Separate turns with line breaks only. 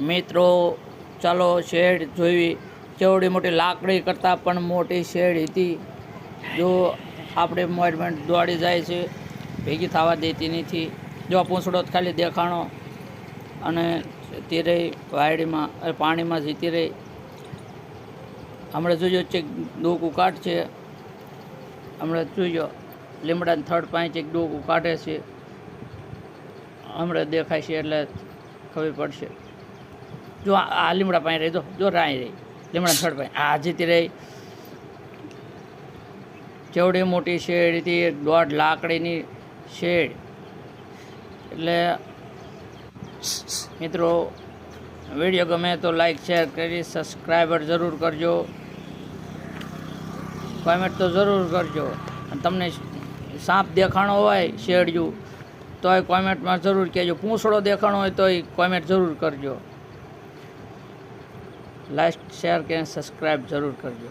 મિત્રો, ચાલો શેડ જોઈ. કેવડી મોટી લાકડી કરતાં પણ મોટી શેડ હતી. જો આપણે મોડમેન્ટ દોડી જાય છે, ભેગી થવા દેતી નથી. જો પૂંછડો ખાલી દેખાણો. અને જતી રહી વાયડીમાં પાણીમાં જતી રહી. હમણાં જોજો ચેક ડોકું કાઢશે હમણાં જોજો, લીમડાની થર્ડ પાંચ એક ડોકું કાઢે છે. હમણાં દેખાય છે એટલે ખબર પડશે. જો આ લીમડા પાસે રહી દો જો રાય રહી. લીમડા છડ પાસે. આ જીતી રહી. કેવડી મોટી શેડ હતી દોઢ લાકડીની શેડ. એટલે મિત્રો, વીડિયો ગમે તો લાઈક શેર કરી સબસ્ક્રાઈબર જરૂર કરજો. કોમેન્ટ તો જરૂર કરજો. તમને સાપ દેખાણો હોય શેડિયું, તોય કોમેન્ટમાં જરૂર કહેજો. પૂંછડો દેખાણો હોય તોય કોમેન્ટ જરૂર કરજો. લાઈક શેર કે સબસ્ક્રાઈબ જરૂર કરજો.